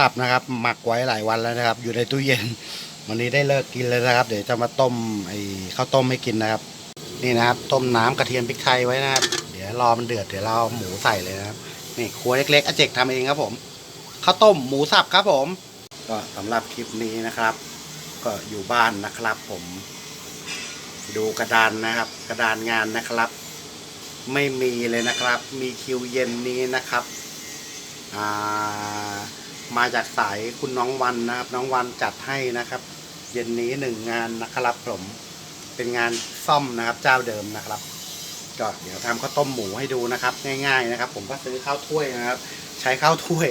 ตับนะครับ หมักไว้หลายวันแล้วนะครับ อยู่ในตู้เย็น วันนี้ได้เลิกกินแล้วนะครับ เดี๋ยวจะมาต้มไอ้ข้าวต้มให้กินนะครับ นี่นะครับ ต้มน้ำกระเทียมพริกไทยไว้นะครับ เดี๋ยวรอมันเดือดเดี๋ยวเราหมูใส่เลยนะครับ นี่ครัวเล็กๆอาเจกทำเองครับผมข้าวต้มหมูสับครับผม ก็สำหรับคลิปนี้นะครับ ก็อยู่บ้านนะครับ ผม ดูกระดานนะครับ กระดานงานนะครับ ไม่มีเลยนะครับ มีคิวเย็นนี้นะครับอ่า มาจากสายคุณน้องวันนะครับ น้องวันจัดให้นะครับ เย็นนี้หนึ่งงานนะครับผมเป็นงานซ่อมนะครับ เจ้าเดิมนะครับ ก็เดี๋ยวทำข้าวต้มหมูให้ดูนะครับ ง่าย ๆ นะครับ ผมก็ซื้อข้าวถ้วยนะครับ ใช้ข้าวถ้วย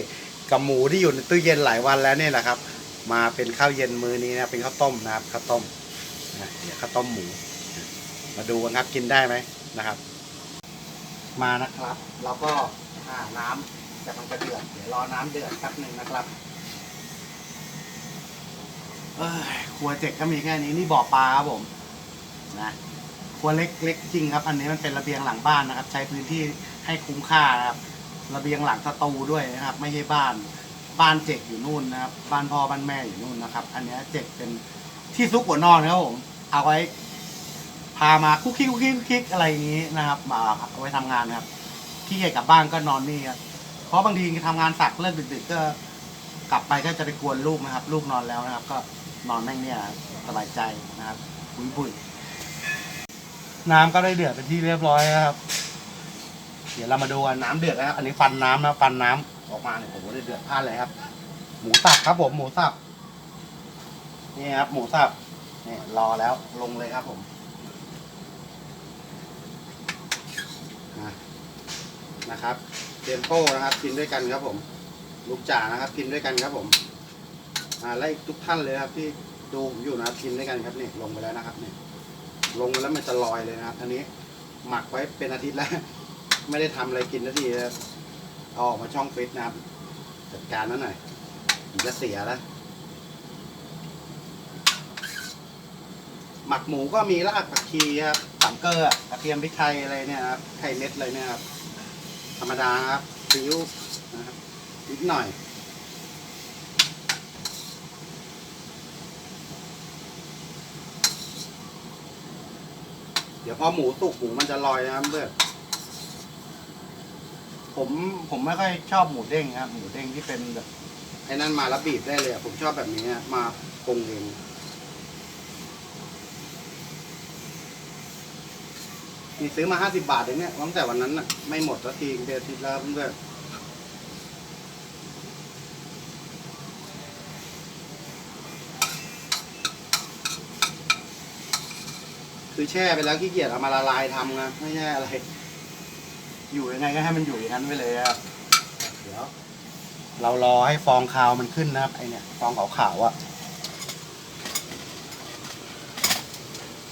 กับหมูที่อยู่ในตู้เย็นหลายวันแล้วนี่แหละครับ มาเป็นข้าวเย็นมื้อนี้นะเป็นข้าวต้มนะครับข้าวต้มนะเดี๋ยวข้าวต้มหมู มาดูกันครับกินได้ไหมนะครับ มานะครับแล้วก็อ่าน้ำ จะมันจะเดือดเดี๋ยวรอน้ำเดือดแป๊บหนึ่งนะครับเอ้ยครัวเจ็กก็มีแค่นี้นี่บ่อปลาครับผมนะครัวเล็กเล็กจริงครับ อันนี้มันเป็นระเบียงหลังบ้านนะครับ ใช้พื้นที่ให้คุ้มค่านะครับ ระเบียงหลังสตูด้วยนะครับ ไม่ใช่บ้าน บ้านเจ็กอยู่นู่นนะครับ บ้านพ่อบ้านแม่อยู่นู่นนะครับ อันเนี้ยเจ็กเป็นที่ซุกหัวนอนนะครับผมเอาไว้ พามาคุกคิกคุกคิกคุกคิกอะไรอย่างนี้นะครับ มาเอาไว้ทำงานนะครับที่เกียจกลับบ้านก็นอนนี่ครับ ราะบางทีทำงานสักเลิกดึกๆก็กลับไปก็จะไปกวนลูกนะครับ ลูกนอนแล้วนะครับ ก็นอนแม่งเนี่ยสบายใจนะครับบุยบุยน้ำก็ได้เดือดเป็นที่เรียบร้อยนะครับ เดี๋ยวเรามาดูกันน้ำเดือดนะครับอันนี้ฟันน้ำนะฟันน้ำออกมาเนี่ยโอ้โหได้เดือดพล่านเลยครับ หมูสับครับผมหมูสับนี่ครับ หมูสับนี่รอแล้วลงเลยครับผมนะนะครับ เทมโป้นะครับกินด้วยกันครับผม ลูกจ่านะครับกินด้วยกันครับผมอ่าและอีกทุกท่านเลยครับที่ดูผมอยู่นะครับกินด้วยกันครับนี่ลงไปแล้วนะครับนี่ลงไปแล้วมันจะลอยเลยนะครับอันนี้หมักไว้เป็นอาทิตย์แล้ว ไม่ได้ทำอะไรกินนาทีนะครับเอาออกมาช่องฟิตนะครับจัดการนั้นหน่อยมันจะเสียแล้วหมักหมูก็มีรากผักชีครับสามเกลือกระเทียมพริกไทยอะไรเนี่ยครับไข่เม็ดเลยเนี่ยครับ รรมดาครับซีอิ๊วนะครับนิดหน่อยเดี๋ยวพอหมูสุกหมูมันจะลอยนะครับเพื่อนผมผมไม่ค่อยชอบหมูเด้งครับ หมูเด้งที่เป็นแบบไอ้นั่นมาแล้วบีบได้เลยอะผมชอบแบบนี้มาปรุงเอง นี่ซื้อมาห้าสิบาทเองเนี่ยตั้งแต่วันนั้นน่ะไม่หมดสักทีเดือนทิตย์แล้วเพื่อนคือแช่ไปแล้วขี้เกียจเอามาละลายทำนะไม่ใช่อะไร อยู่ยังไงก็ให้มันอยู่อย่างนั้นไปเลยครับเดี๋ยวเรารอให้ฟองคาวมันขึ้นนะครับไอเนี่ย ฟองขาวๆอะ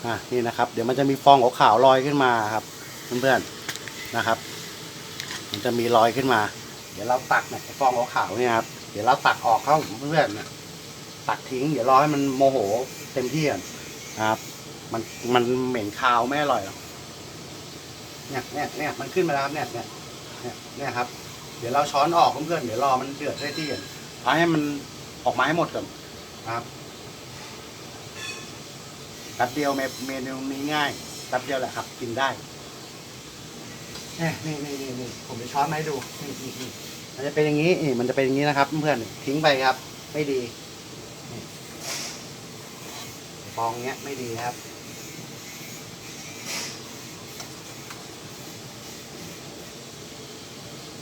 อะนี่นะครับ เดี๋ยวมันจะมีฟองขาวๆลอยขึ้นมาครับเพื่อนๆนะครับ มันจะมีลอยขึ้นมา เดี๋ยวเราตักเนี่ยไอ้ฟองขาวๆเนี่ยครับเดี๋ยวเราตักออกเข้าเพื่อนๆนะตักทิ้ง เดี๋ยวรอให้มันโมโหเต็มที่ก่อนะครับ มันมันเหม็นคาวไม่อร่อยหรอกเนี่ยเนี่ยเนี่ยมันขึ้นมาแล้วครับเนี่ยเนี่ยเนี่ยเนี่ยครับ เดี๋ยวเราช้อนออกเพื่อนๆเดี๋ยวรอมันเดือดได้ที่ก่อนเอาให้มันออกมาให้หมดก่อนนะครับ แป๊บเดียวเมเมนูนี้ง่ายแป๊บเดียวแหละครับกินได้เนี่ยนี่นี่นี่นี่ผมจะช้อนมาให้ดูนี่นี่นี่มันจะเป็นอย่างนี้นี่มันจะเป็นอย่างนี้นะครับ เพื่อนๆทิ้งไปครับ ไม่ดีนี่ฟองเงี้ยไม่ดีครับ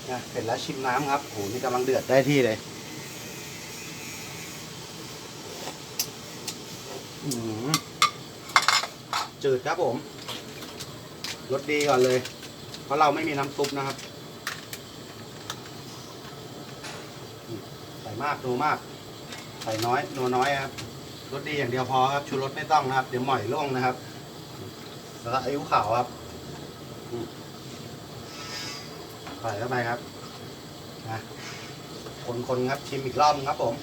นะเสร็จแล้วชิมน้ำครับโหนี่กำลังเดือดได้ที่เลยอื้อหือ จืดครับผมรสดีก่อนเลย เพราะเราไม่มีน้ำซุปนะครับ ใส่มากนัวมาก ใส่น้อยนัวน้อยครับรสดีอย่างเดียวพอครับ ชูรสไม่ต้องนะครับ เดี๋ยวหม่อยล่วงนะครับ แล้วก็อายุขาวครับใส่เข้าไปครับนะคนๆครับชิมอีกรอบครับผม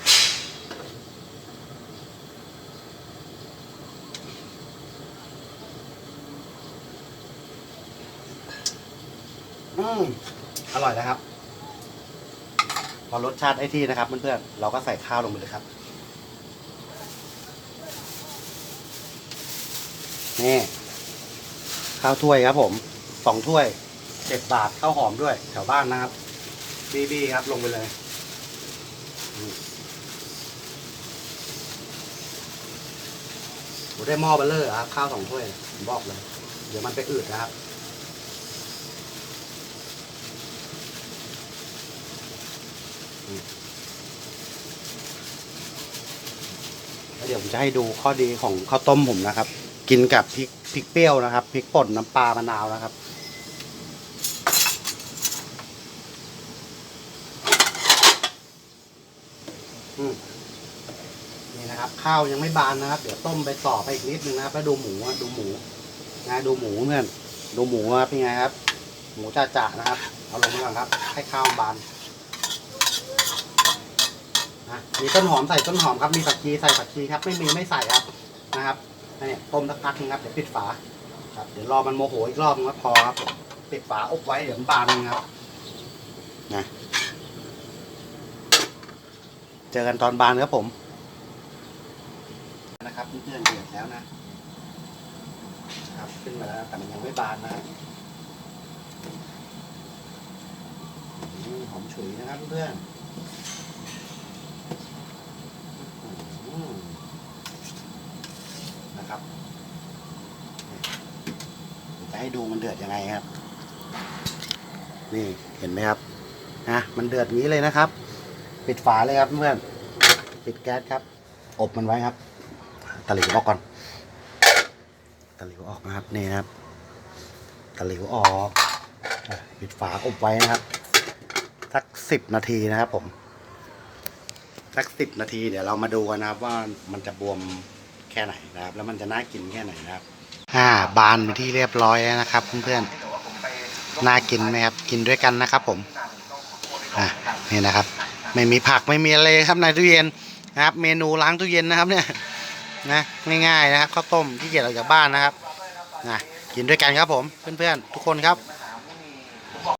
อืมอร่อยนะครับ พอรสชาติไอ้ที่นะครับเพื่อนๆเราก็ใส่ข้าวลงไปเลยครับ นี่ข้าวถ้วยครับผมสองถ้วยเจ็ดบาทข้าวหอมด้วย แถวบ้านนะครับ บีบีครับลงไปเลยอืมได้หม้อเบลเลอร์ครับ ข้าวสองถ้วยผมบอกเลย เดี๋ยวมันไปอืดนะครับ แล้ว เดี๋ยวผมจะให้ดูข้อดีของข้าวต้มผมนะครับ กินกับพริกพริกเปรี้ยวนะครับพริกป่นน้ำปลามะนาวนะครับนี่นะครับ ข้าวยังไม่บานนะครับ เดี๋ยวต้มไปต่อไปอีกนิดนึงนะครับแล้วดูหมูดูหมูนะดูหมูเพื่อนดูหมูครับเป็นไงครับ หมูจ่าจ่านะครับเอาลงมาก่อนครับ ให้ข้าวบาน นะมีต้นหอมใส่ต้นหอมครับ มีผักชีใส่ผักชีครับ ไม่มีไม่ใส่ครับนะครับนี่ต้มสักพักนึงครับเดี๋ยวปิดฝาครับเดี๋ยวรอมันโมโหอีกรอบนึงก็พอครับปิดฝาอบไว้เดี๋ยวมันบานเองครับนะเจอกันตอนบานครับผม นะครับเพื่อนๆเดือดแล้วนะครับขึ้นมาแล้วแต่มันยังไม่บานนะหอมฉุยนะครับเพื่อนอืม นะครับจะให้ดูมันเดือดยังไงครับ นี่เห็นไหมครับนะมันเดือดงนี้เลยนะครับ ปิดฝาเลยครับเพื่อนปิดแก๊สครับ อบมันไว้ครับตะหลิวออกก่อนตะหลิวออกนะครับนี่นะครับตะหลิวออกปิดฝาอบไว้นะครับสักสิบนาทีนะครับผมสักสิบนาทีเดี๋ยวเรามาดูกันนะครับว่ามันจะบวม ค่ไหนนะครับ แล้วมันจะน่ากินแค่ไหนนะครับอ่าบานเป็นที่เรียบร้อยแล้วนะครับเพื่อนๆน่ากินไหมครับกินด้วยกันนะครับ ผมอะนี่นะครับ ไม่มีผักไม่มีอะไรครับในตู้เย็นนะครับ เมนูล้างตู้เย็นนะครับเนี่ยนะง่ายๆนะครับข้าวต้มที่เกียจออกจากบ้านนะครับนะกินด้วยกันครับผมเพื่อนๆทุกคนครับ